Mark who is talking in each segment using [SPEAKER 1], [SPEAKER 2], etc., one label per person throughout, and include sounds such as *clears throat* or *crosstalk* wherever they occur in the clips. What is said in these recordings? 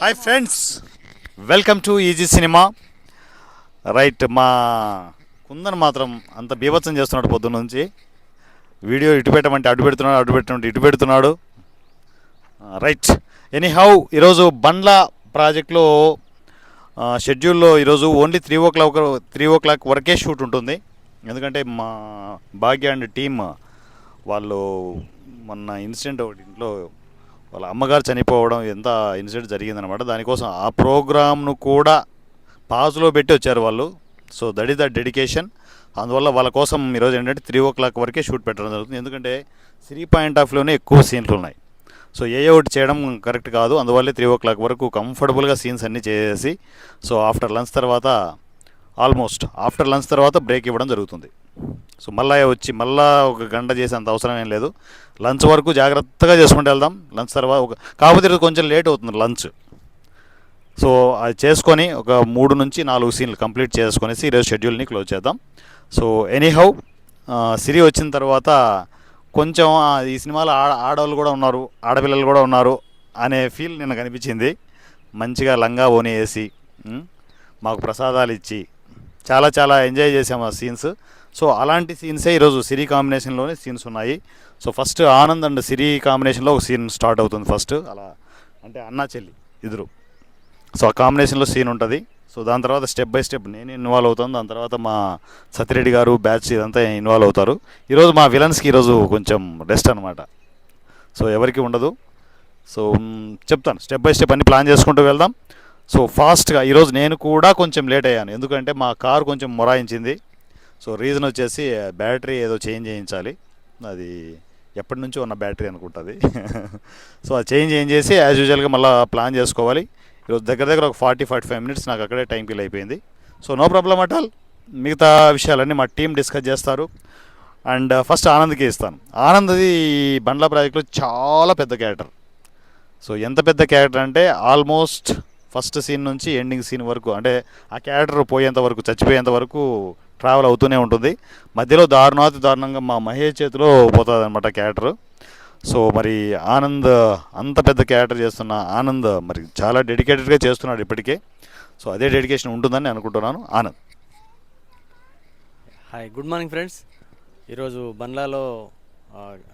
[SPEAKER 1] Hi friends welcome to easy cinema right మా కుందన్ మాత్రం అంత బీభత్సం చేస్తున్నాడు పొద్దున్న నుంచి. వీడియో ఇటు పెట్టమంటే అటు పెడుతున్నాడు అటు పెట్టమంటే ఇటు పెడుతున్నాడు. రైట్ ఎనీ హౌ ఈరోజు బండ్ల ప్రాజెక్ట్లో uh, షెడ్యూల్లో ఈరోజు only three o'clock three o'clock వరకే షూట్ ఉంటుంది. ఎందుకంటే మా భాగ్య అండ్ టీమ్ వాళ్ళు మొన్న ఇన్సిడెంట్ ఒకటి ఇంట్లో వాళ్ళ అమ్మగారు చనిపోవడం ఎంత ఇన్సిడెంట్ జరిగిందనమాట దానికోసం ఆ ప్రోగ్రామ్ను కూడా పాజ్లో పెట్టి వచ్చారు వాళ్ళు. So that is the dedication. అందువల్ల వాళ్ళ కోసం ఈరోజు ఏంటంటే త్రీ ఓ క్లాక్ వరకే షూట్ పెట్టడం జరుగుతుంది. ఎందుకంటే త్రీ పాయింట్ ఆఫ్ వ్యూలోనే ఎక్కువ సీన్లు ఉన్నాయి. సో ఏ ఒకటి చేయడం కరెక్ట్ కాదు. అందువల్లే త్రీ ఓ క్లాక్ వరకు కంఫర్టబుల్గా సీన్స్ అన్నీ చేసేసి సో ఆఫ్టర్ లంచ్ తర్వాత ఆల్మోస్ట్ ఆఫ్టర్ లంచ్ తర్వాత బ్రేక్ ఇవ్వడం జరుగుతుంది. సో మళ్ళా వచ్చి మళ్ళా ఒక గంట చేసేంత అవసరం ఏం లేదు. లంచ్ వరకు జాగ్రత్తగా చేసుకుంటూ వెళ్దాం. లంచ్ తర్వాత ఒక కాకపోతే కొంచెం లేట్ అవుతుంది లంచ్. సో అది చేసుకొని ఒక మూడు నుంచి నాలుగు సీన్లు కంప్లీట్ చేసుకొనేసి ఈరోజు షెడ్యూల్ని క్లోజ్ చేద్దాం. సో ఎనీహౌ సిరి వచ్చిన తర్వాత కొంచెం ఈ సినిమాలో ఆడ ఆడవాళ్ళు కూడా ఉన్నారు ఆడపిల్లలు కూడా ఉన్నారు అనే ఫీల్ నిన్న కనిపించింది. మంచిగా లంగా ఓని వేసి మాకు ప్రసాదాలు ఇచ్చి చాలా చాలా ఎంజాయ్ చేసాము ఆ సీన్స్. సో అలాంటి సీన్సే ఈరోజు సిరి కాంబినేషన్లోనే సీన్స్ ఉన్నాయి. So first Anand and Siri కాంబినేషన్లో ఒక సీన్ స్టార్ట్ అవుతుంది ఫస్ట్. అలా అంటే అన్నా చెల్లి ఇద్దరు. సో ఆ కాంబినేషన్లో సీన్ ఉంటుంది. సో దాని తర్వాత స్టెప్ బై స్టెప్ నేను ఇన్వాల్వ్ అవుతాను. దాని తర్వాత మా సతిరెడ్డి గారు బ్యాచ్ ఇదంతా ఇన్వాల్వ్ అవుతారు. ఈరోజు మా విలన్స్కి ఈరోజు కొంచెం రెస్ట్ అనమాట సో ఎవరికి ఉండదు. సో చెప్తాను. స్టెప్ బై స్టెప్ అన్ని ప్లాన్ చేసుకుంటూ వెళ్దాం. సో ఫాస్ట్గా ఈరోజు నేను కూడా కొంచెం లేట్ అయ్యాను. ఎందుకంటే మా కారు కొంచెం మొరాయించింది. సో రీజన్ వచ్చేసి బ్యాటరీ ఏదో చేంజ్ చేయించాలి. అది ఎప్పటి నుంచో ఉన్న బ్యాటరీ అనుకుంటుంది. *laughs* సో ఆ చేంజ్ చేంజ్ చేసి యాజ్ యూజువల్గా మళ్ళీ ప్లాన్ చేసుకోవాలి. ఈరోజు దగ్గర దగ్గర ఒక ఫార్టీ ఫార్టీ ఫైవ్ మినిట్స్ నాకు అక్కడే టైం కిల్ అయిపోయింది. So no problem at all. మిగతా విషయాలన్నీ మా టీం డిస్కస్ చేస్తారు. అండ్ uh, ఫస్ట్ ఆనంద్కి ఇస్తాను. ఆనంద్ది బండ్ల ప్రాజెక్ట్లో చాలా పెద్ద క్యారెక్టర్. సో ఎంత పెద్ద క్యారెక్టర్ అంటే ఆల్మోస్ట్ ఫస్ట్ సీన్ నుంచి ఎండింగ్ సీన్ వరకు అంటే ఆ క్యారెక్టర్ పోయేంత వరకు చచ్చిపోయేంత వరకు ట్రావెల్ అవుతూనే ఉంటుంది. మధ్యలో దారుణాతి దారుణంగా మా మహేష్ చేతిలో పోతుంది అనమాట క్యారెక్టర్. సో మరి ఆనంద్ అంత పెద్ద క్యారెక్టర్ చేస్తున్న ఆనంద్ మరి చాలా డెడికేటెడ్గా చేస్తున్నాడు ఇప్పటికే. సో అదే డెడికేషన్ ఉంటుందని అనుకుంటున్నాను. Anand.
[SPEAKER 2] Hi good morning friends ఈరోజు బండ్లాలో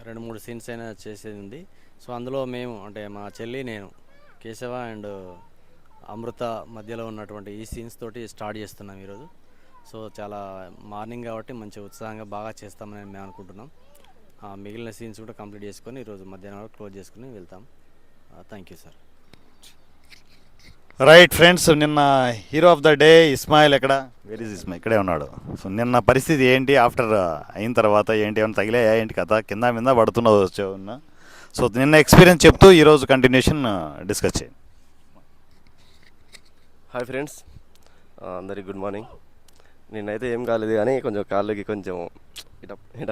[SPEAKER 2] రెండు మూడు సీన్స్ అయినా చేసేది ఉంది. సో అందులో మేము అంటే మా చెల్లి నేను కేశవ అండ్ అమృత మధ్యలో ఉన్నటువంటి ఈ సీన్స్ తోటి స్టార్ట్ చేస్తున్నాం ఈరోజు. సో చాలా మార్నింగ్ కాబట్టి మంచి ఉత్సాహంగా బాగా చేస్తామని మేము అనుకుంటున్నాం. ఆ, మిగిలిన సీన్స్ కూడా కంప్లీట్ చేసుకొని ఈరోజు మధ్యాహ్నం వరకు క్లోజ్ చేసుకుని వెళ్తాం. Thank you sir.
[SPEAKER 1] Right friends నిన్న hero of the day Ismail ఎక్కడ? వెరీ ఇస్ ఇస్మాయిల్ ఇక్కడే ఉన్నాడు. సో నిన్న పరిస్థితి ఏంటి? ఆఫ్టర్ అయిన తర్వాత ఏంటి? ఏమైనా తగిలాయా? ఏంటి కథ? కింద మీద పడుతున్నది వచ్చావున్నా సో నిన్న ఎక్స్పీరియన్స్ చెప్తూ ఈరోజు కంటిన్యూషన్ డిస్కస్ చేయండి.
[SPEAKER 3] హాయ్ ఫ్రెండ్స్ అందరికి గుడ్ మార్నింగ్ నిన్నైతే ఏం కాలేదు కానీ కొంచెం కాళ్ళకి కొంచెం ఇట ఇట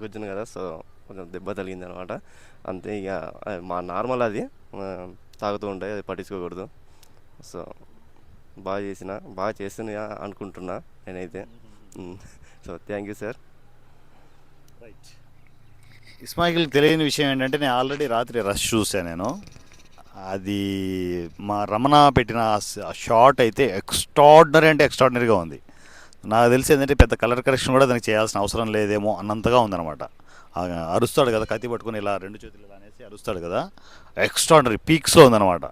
[SPEAKER 3] కూర్చున్నాను కదా సో కొంచెం దెబ్బ తగిలింది అనమాట అంతే ఇక మా నార్మల్ అది. తాగుతూ ఉంటాయి అది పట్టించుకోకూడదు. సో బాగా చేసిన బాగా చేస్తున్నా అనుకుంటున్నా నేనైతే. So thank you sir
[SPEAKER 1] right ఇస్మాయిల్కి తెలియని విషయం ఏంటంటే నేను ఆల్రెడీ రాత్రి రష్ చూసాను నేను. అది మా రమణ పెట్టిన షార్ట్ అయితే ఎక్స్ట్రాడినరీ అంటే ఎక్స్ట్రాడినరీగా ఉంది. నాకు తెలిసి ఏంటంటే పెద్ద కలర్ కరెక్షన్ కూడా దానికి చేయాల్సిన అవసరం లేదేమో అన్నంతగా ఉందన్నమాట. అరుస్తాడు కదా కత్తి పట్టుకుని ఇలా రెండు చేతులు ఇలా అనేసి అరుస్తాడు కదా. ఎక్స్ట్రాడనరీ పీక్స్లో ఉందన్నమాట.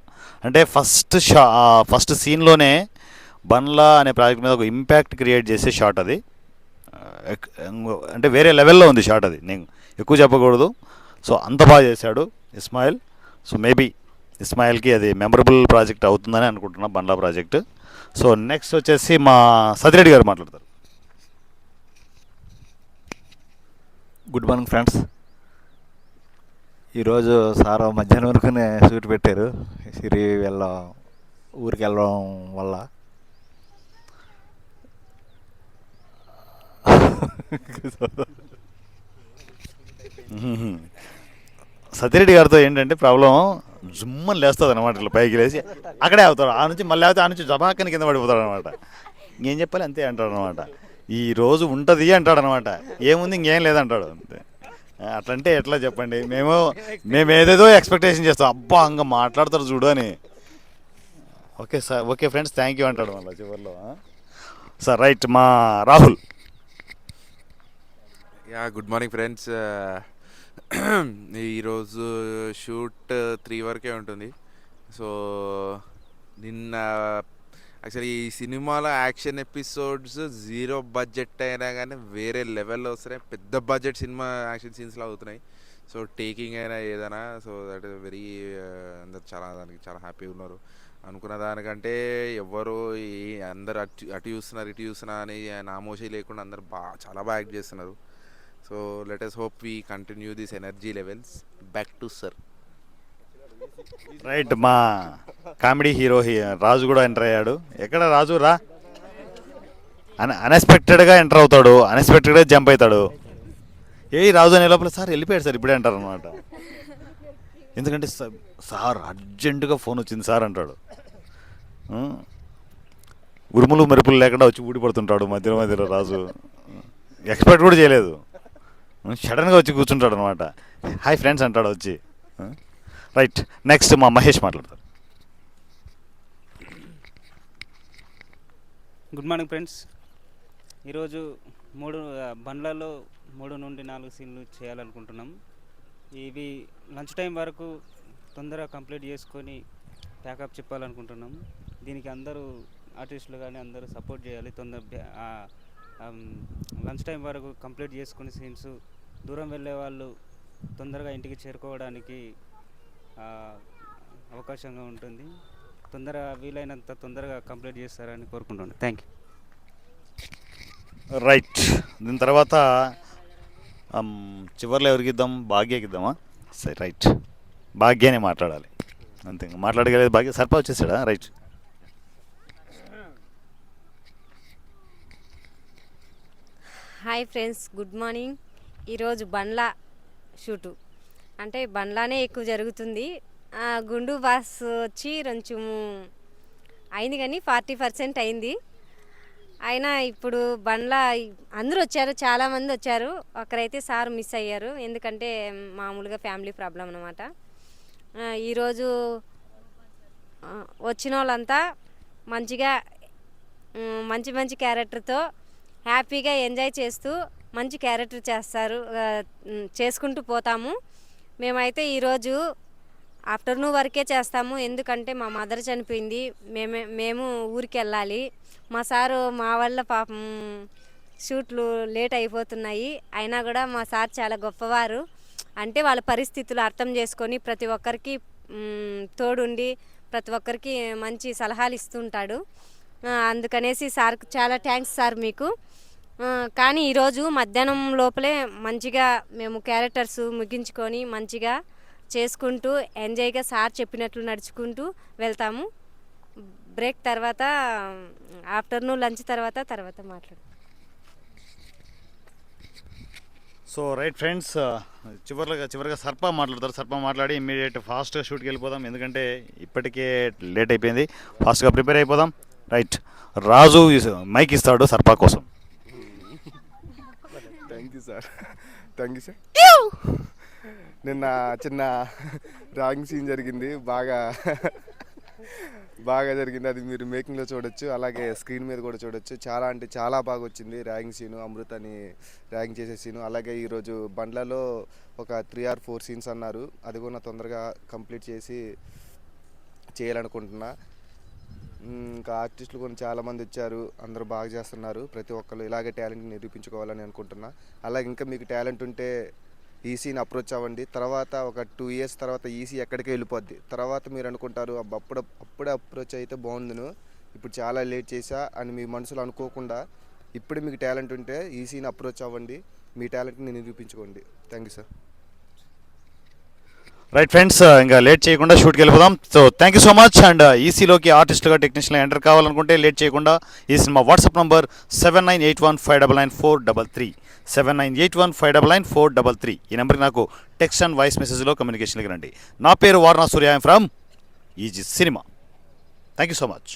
[SPEAKER 1] అంటే ఫస్ట్ షా ఫస్ట్ సీన్లోనే బండ్లా అనే ప్రాజెక్ట్ మీద ఒక ఇంపాక్ట్ క్రియేట్ చేసే షాట్ అది. అంటే వేరే లెవెల్లో ఉంది షాట్ అది. నేను ఎక్కువ చెప్పకూడదు. సో అంత బాగా చేశాడు ఇస్మాయిల్. సో మేబీ ఇస్మాయిల్కి అది మెమరబుల్ ప్రాజెక్ట్ అవుతుందని అనుకుంటున్నా బండ్లా ప్రాజెక్ట్ సో నెక్స్ట్ వచ్చేసి మా సతిరెడ్డి గారు మాట్లాడతారు.
[SPEAKER 4] గుడ్ మార్నింగ్ ఫ్రెండ్స్ ఈరోజు సార్ మధ్యాహ్నం వరకునే షూట్ పెట్టారు. సిరి వెళ్ళ ఊరికి వెళ్ళడం వల్ల. *laughs*
[SPEAKER 1] సతిరెడ్డి గారితో ఏంటంటే ప్రాబ్లం జుమ్మని లేస్తుంది అనమాట ఇట్లా పైకి లేచి. అక్కడే అవుతాడు ఆ నుంచి మళ్ళీ అవుతాడు ఆ నుంచి జబాకని కింద పడిపోతాడు అనమాట ఇంకేం చెప్పాలి? అంతే అంటాడు అనమాట ఈ రోజు ఉంటుంది అంటాడు అనమాట ఏముంది? ఇంకేం లేదంటాడు. అంతే. అట్లంటే ఎట్లా చెప్పండి? మేము మేము ఏదేదో ఎక్స్పెక్టేషన్ చేస్తాం. అబ్బా ఇంకా మాట్లాడతారు చూడు అని. Okay sir. Okay friends thank you అంటాడు మళ్ళీ చివరిలో. సార్ రైట్ మా Rahul.
[SPEAKER 5] Yeah good morning friends *clears throat* ఈరోజు షూట్ త్రీ వరకే ఉంటుంది. సో నిన్న యాక్చువల్లీ ఈ సినిమాలో యాక్షన్ ఎపిసోడ్స్ జీరో బడ్జెట్ అయినా కానీ వేరే లెవెల్లో వస్తున్నాయి. పెద్ద బడ్జెట్ సినిమా యాక్షన్ సీన్స్లో అవుతున్నాయి. సో టేకింగ్ అయినా ఏదైనా సో దట్ ఇస్ వెరీ అందరు చాలా దానికి చాలా హ్యాపీగా ఉన్నారు. అనుకున్న దానికంటే ఎవరు ఈ అందరు అటు అటు చూస్తున్నారు ఇటు చూస్తున్నారు అని నామోషి లేకుండా అందరు బాగా చాలా బాగా యాక్ట్ చేస్తున్నారు. So let us hope we continue this energy levels back to sir
[SPEAKER 1] right మా కామెడీ హీరో హీ- రాజు కూడా ఎంటర్ అయ్యాడు. ఎక్కడ రాజు? రా. అన్ అన్ఎక్స్పెక్టెడ్గా ఎంటర్ అవుతాడు. అన్ఎక్స్పెక్టెడ్గా జంప్ అవుతాడు. ఏ రాజు అనే లోపల సార్ వెళ్ళిపోయాడు సార్. ఇప్పుడే అంటారు అనమాట ఎందుకంటే సార్ అర్జెంటుగా ఫోన్ వచ్చింది సార్ అంటాడు. ఉరుములు మెరుపులు లేకుండా వచ్చి ఊడిపడుతుంటాడు మధ్యలో మధ్యలో రాజు. ఎక్స్పెక్ట్ కూడా చేయలేదు. సడన్గా వచ్చి కూర్చుంటాడు అనమాట హాయ్ ఫ్రెండ్స్ అంటాడు వచ్చి. రైట్ నెక్స్ట్ మా మహేష్ మాట్లాడతారు
[SPEAKER 6] గుడ్ మార్నింగ్ ఫ్రెండ్స్. ఈరోజు మూడు బండ్లలో మూడు నుండి నాలుగు సీన్లు చేయాలనుకుంటున్నాం. ఇవి లంచ్ టైం వరకు తొందరగా కంప్లీట్ చేసుకొని ప్యాకప్ చెప్పాలనుకుంటున్నాం. దీనికి అందరూ ఆర్టిస్టులు కానీ అందరూ సపోర్ట్ చేయాలి. తొందర లంచ్ టైం వరకు కంప్లీట్ చేసుకుని సీన్స్ దూరం వెళ్ళే వాళ్ళు తొందరగా ఇంటికి చేరుకోవడానికి ఆ, అవకాశంగా ఉంటుంది. తొందరగా వీలైనంత తొందరగా కంప్లీట్ చేస్తారని కోరుకుంటున్నాను. థ్యాంక్ యూ
[SPEAKER 1] రైట్ దీని తర్వాత చివర్లో ఎవరికి ఇద్దాం? భాగ్యకి ఇద్దామా? సరే రైట్ భాగ్యానే మాట్లాడాలి. అంతే ఇంకా మాట్లాడగలేదు భాగ్య. సర్పా వచ్చేసాడా? Right
[SPEAKER 7] hi friends good morning ఈరోజు బండ్ల షూటు. అంటే బండ్లానే ఎక్కువ జరుగుతుంది. గుండు బాస్ వచ్చి కొంచెం అయింది కానీ ఫార్టీ పర్సెంట్ అయింది. అయినా ఇప్పుడు బండ్ల అందరూ వచ్చారు చాలామంది వచ్చారు. ఒకరైతే సార్ మిస్ అయ్యారు. ఎందుకంటే మామూలుగా ఫ్యామిలీ ప్రాబ్లం అనమాట ఈరోజు వచ్చిన వాళ్ళంతా మంచిగా మంచి మంచి క్యారెక్టర్తో హ్యాపీగా ఎంజాయ్ చేస్తూ మంచి క్యారెక్టర్ చేస్తారు చేసుకుంటూ పోతాము. మేమైతే ఈరోజు ఆఫ్టర్నూన్ వరకే చేస్తాము. ఎందుకంటే మా మదర్ చనిపోయింది. మేమే మేము ఊరికి వెళ్ళాలి. మా సారు మా వల్ల పాపం షూట్లు లేట్ అయిపోతున్నాయి. అయినా కూడా మా సార్ చాలా గొప్పవారు. అంటే వాళ్ళ పరిస్థితులు అర్థం చేసుకొని ప్రతి ఒక్కరికి తోడుండి ప్రతి ఒక్కరికి మంచి సలహాలు ఇస్తుంటాడు. అందుకనేసి సార్ చాలా థ్యాంక్స్ సార్ మీకు. కానీ ఈరోజు మధ్యాహ్నం లోపలే మంచిగా మేము క్యారెక్టర్స్ ముగించుకొని మంచిగా చేసుకుంటూ ఎంజాయ్గా సార్ చెప్పినట్లు నడుచుకుంటూ వెళ్తాము. బ్రేక్ తర్వాత ఆఫ్టర్నూన్ లంచ్ తర్వాత తర్వాత మాట్లాడు.
[SPEAKER 1] సో రైట్ ఫ్రెండ్స్ చివరిగా చివరిగా సర్ప మాట్లాడతారు. సర్ప మాట్లాడి ఇమ్మీడియట్ ఫాస్ట్గా షూట్కి వెళ్ళిపోదాం. ఎందుకంటే ఇప్పటికే లేట్ అయిపోయింది. ఫాస్ట్గా ప్రిపేర్ అయిపోదాం. రైట్. రాజు మైక్ ఇస్తాడు సర్పా కోసం.
[SPEAKER 8] సార్. Thank you! సార్ నిన్న చిన్న డ్రాయింగ్ సీన్ జరిగింది. బాగా బాగా జరిగింది. అది మీరు మేకింగ్లో చూడొచ్చు. అలాగే స్క్రీన్ మీద కూడా చూడొచ్చు. చాలా అంటే చాలా బాగా వచ్చింది ర్యాగింగ్ సీను. అమృతని ర్యాగింగ్ చేసే సీను. అలాగే ఈరోజు బండ్లలో ఒక త్రీ ఆర్ ఫోర్ సీన్స్ అన్నారు. అది కూడా తొందరగా కంప్లీట్ చేసి చేయాలనుకుంటున్నా. ఇంకా ఆర్టిస్టులు కూడా చాలామంది వచ్చారు. అందరూ బాగా చేస్తున్నారు. ప్రతి ఒక్కరు ఇలాగే టాలెంట్ నిరూపించుకోవాలని అనుకుంటున్నా. అలాగే ఇంకా మీకు టాలెంట్ ఉంటే ఈసీని అప్రోచ్ అవ్వండి. తర్వాత ఒక టూ ఇయర్స్ తర్వాత ఈసీ ఎక్కడికి వెళ్ళిపోద్ది? తర్వాత మీరు అనుకుంటారు అప్పుడు అప్పుడే అప్రోచ్ అయితే బాగుండును. ఇప్పుడు చాలా లేట్ చేసా అని మీ మనసులో అనుకోకుండా ఇప్పుడు మీకు టాలెంట్ ఉంటే ఈసీని అప్రోచ్ అవ్వండి. మీ టాలెంట్ని నిరూపించుకోండి. Thank you sir
[SPEAKER 1] right friends uh, ఇంకా లేట్ చేయకుండా షూట్కి వెళ్ళిపోదాం. So thank you so much and ఈసీలోకి ఆర్టిస్టుగా టెక్నీషియన్గా ఎంటర్ కావాలనుకుంటే లేట్ చేయకుండా ఈ cinema WhatsApp number seven nine eight one five double nine four double three seven nine eight one five double nine four double three ఈ నెంబర్కి నాకు text and voice మెసేజ్లో కమ్యూనికేషన్కి రండి. నా పేరు Varana Surya from easy cinema thank you so much